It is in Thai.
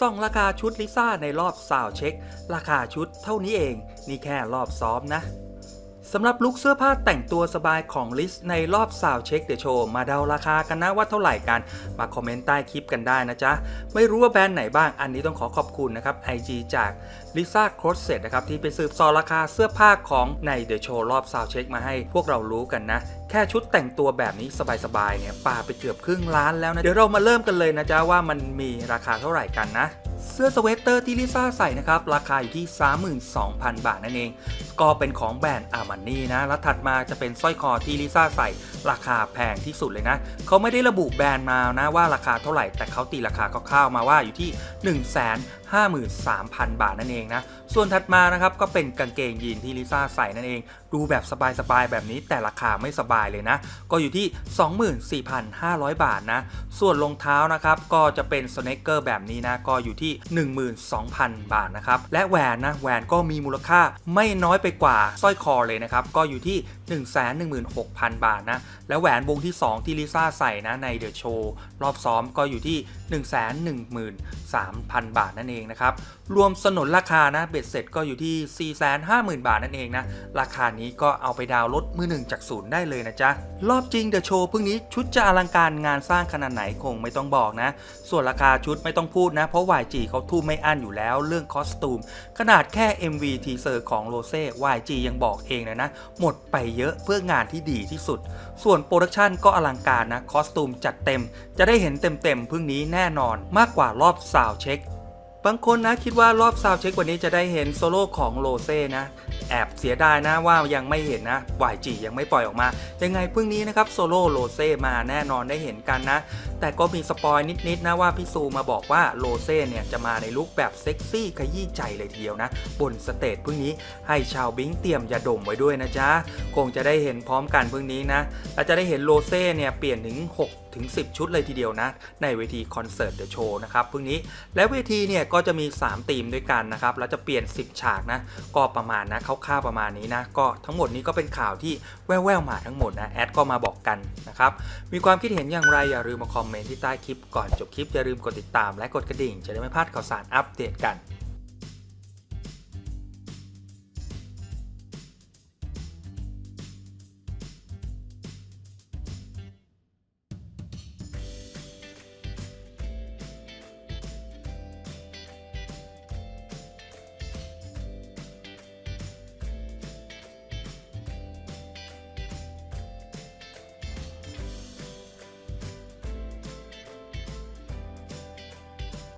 ส่องราคาชุดลิซ่าในรอบซาวเช็ค ราคาชุดเท่านี้เอง นี่แค่รอบซ้อมนะ สำหรับลุคเสื้อผ้าแต่งตัวสบายของลิสในรอบซาวเช็คเด e s โชว์มาเดาราคากันนะว่าเท่าไหร่กัน มาคอมเมนต์ใต้คลิปกันได้นะจ๊ะ ไม่รู้ว่าแบรนด์ไหนบ้างอันนี้ต้องขอขอบคุณนะครับ IG จากลิซ่าโครสเซตนะครับ ที่ไปสืบสอราคาเสื้อผ้าของในเด e s โชว์รอบซาวเช็คมาให้พวกเรารู้กันนะ แค่ชุดแต่งตัวแบบนี้สบายๆเนี่ยปาไปเกือบครึ่งล้านแล้วนะเดี๋ยวเรามาเริ่มกันเลยนะจ๊ะว่ามันมีราคาเท่าไหร่กันนะ เสื้อสเวตเตอร์ที่ลิซ่าใส่นะครับ ราคาอยู่ที่ 32,000 บาทนั่นเอง ก็เป็นของแบรนด์อาร์มานี่นะ แล้วถัดมาจะเป็นสร้อยคอที่ลิซ่าใส่ ราคาแพงที่สุดเลยนะ เขาไม่ได้ระบุแบรนด์มานะว่าราคาเท่าไหร่ แต่เขาตีราคาคร่าวๆมาว่าอยู่ที่ 1 5 3 0 0 0 บาทนั่นเองนะ ส่วนถัดมานะครับก็เป็นกางเกงยีนที่ลิซ่าใส่นั่นเอง ดูแบบสบายๆแบบนี้แต่ราคาไม่สบายเลยนะ ก็อยู่ที่ 24,500 บาทนะ ส่วนรองเท้านะครับก็จะเป็นสเนคเกอร์แบบนี้นะ ก็อยู่ที่12,000 บาทนะครับ และแหวนนะแหวนก็มีมูลค่าไม่น้อยไปกว่าสร้อยคอเลยนะครับ ก็อยู่ที่ 116,000 บาทนะ และแหวนวงที่ 2 ที่ลิซ่าใส่นะในเดอะโชว์รอบซ้อมก็อยู่ที่ 113,000 บาทนั่นเองนะครับ รวมสนนราคานะเบ็ดเสร็จก็อยู่ที่ 450,000 บาทนั่นเองนะ ราคานี้ก็เอาไปดาวน์รถมือหนึ่งจากศูนย์ได้เลยนะจ๊ะ รอบจริงเดอะโชว์พึ่งนี้ชุดจะอลังการงานสร้างขนาดไหนคงไม่ต้องบอกนะ ส่วนราคาชุดไม่ต้องพูดนะเพราะ YG เขาทุ่มไม่อั้นอยู่แล้วเรื่องคอสตูม ขนาดแค่ MV ทีเซอร์ของโรเซ่ YG ยังบอกเองเลยนะ หมดไปเยอะเพื่องานที่ดีที่สุด ส่วนโปรดักชันก็อลังการนะ คอสตูมจัดเต็ม จะได้เห็นเต็มๆพึ่งนี้แน่นอนมากกว่ารอบซาวเช็คบางคนนะคิดว่ารอบซาวเช็ควันนี้จะได้เห็นโซโล่ของโรเซ่นะ แอบเสียดายนะว่ายังไม่เห็นนะ YG ยังไม่ปล่อยออกมา ยังไงพรุ่งนี้นะครับโซโล่โรเซ่มาแน่นอนได้เห็นกันนะ แต่ก็มีสปอยนิดๆนะว่าพี่ซูมาบอกว่าโรเซ่เนี่ยจะมาในลุคแบบเซ็กซี่ขยี้ใจเลยทีเดียวนะ บนสเตจพรุ่งนี้ให้ชาวบิงเตรียมยาดมไว้ด้วยนะจ๊ะ คงจะได้เห็นพร้อมกันพรุ่งนี้นะและจะได้เห็นโรเซ่เนี่ยเปลี่ยนถึง 6ถึง 10 ชุดเลยทีเดียวนะ ในเวทีคอนเสิร์ตเดอะโชว์นะครับพรุ่งนี้ และเวทีเนี่ยก็จะมี 3 ธีมด้วยกันนะครับ แล้วจะเปลี่ยน 10 ฉากนะ ก็ประมาณนะคร่าวๆประมาณนี้นะ ก็ทั้งหมดนี้ก็เป็นข่าวที่แว่วๆมาทั้งหมดนะ แอดก็มาบอกกันนะครับ มีความคิดเห็นอย่างไรอย่าลืมมาคอมเมนต์ที่ใต้คลิปก่อนจบคลิปอย่าลืมกดติดตามและกดกระดิ่ง จะได้ไม่พลาดข่าวสารอัปเดตกัน